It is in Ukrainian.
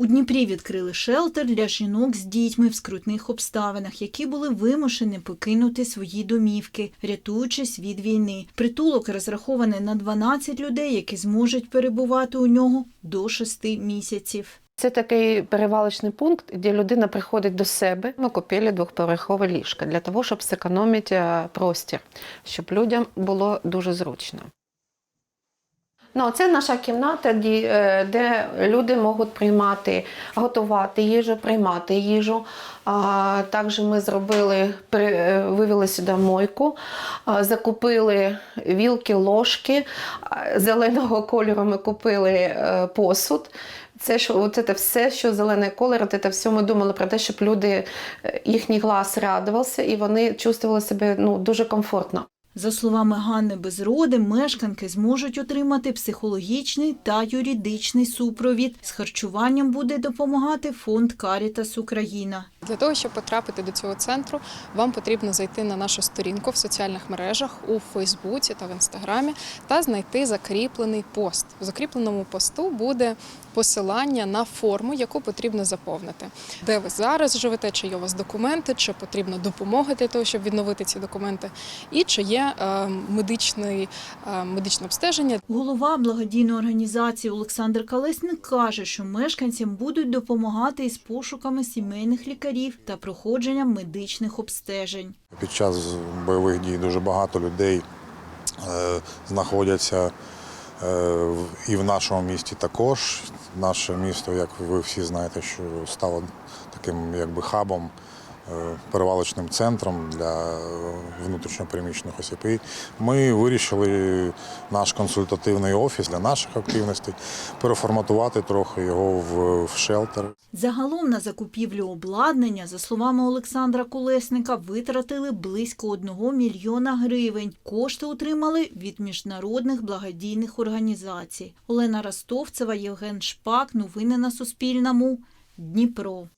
У Дніпрі відкрили шелтер для жінок з дітьми в скрутних обставинах, які були вимушені покинути свої домівки, рятуючись від війни. Притулок розрахований на 12 людей, які зможуть перебувати у нього до 6 місяців. Це такий перевалочний пункт, де людина приходить до себе. Ми купили двохповерхове ліжко для того, щоб зекономити е, простір, щоб людям було дуже зручно. Ну, це наша кімната, де, е, люди можуть приймати, готувати їжу, приймати їжу. Також ми зробили, е, вивели сюди мойку, закупили вілки, ложки. Зеленого кольору ми купили е, посуд. Це що це все, що зелений колір, це все ми думали про те, щоб люди їхній глаз радувався і вони чувствували себе ну дуже комфортно. За словами Ганни Безроди, мешканки зможуть отримати психологічний та юридичний супровід. З харчуванням буде допомагати фонд Карітас Україна. Для того, щоб потрапити до цього центру, вам потрібно зайти на нашу сторінку в соціальних мережах у Фейсбуці та в Інстаграмі та знайти закріплений пост. В закріпленому посту буде посилання на форму, яку потрібно заповнити, де ви зараз живете, чи є у вас документи, чи потрібна допомога для того, щоб відновити ці документи, і чи є е, медичний, е, медичне обстеження. Голова благодійної організації Олександр Колесник каже, що мешканцям будуть допомагати із пошуками сімейних лікарів та проходженням медичних обстежень. Під час бойових дій дуже багато людей е, знаходяться е, і в нашому місті також. Наше місто, як ви всі знаєте, що стало таким якби хабом, перевалочним центром для е, внутрішньопереміщених осіб. І ми вирішили наш консультативний офіс для наших активностей переформатувати трохи його в, в шелтер. Загалом на закупівлю обладнання, за словами Олександра Колесника, витратили близько 1 мільйона гривень. Кошти отримали від міжнародних благодійних організацій. Олена Ростовцева, Євген Шпак. Новини на Суспільному. Дніпро.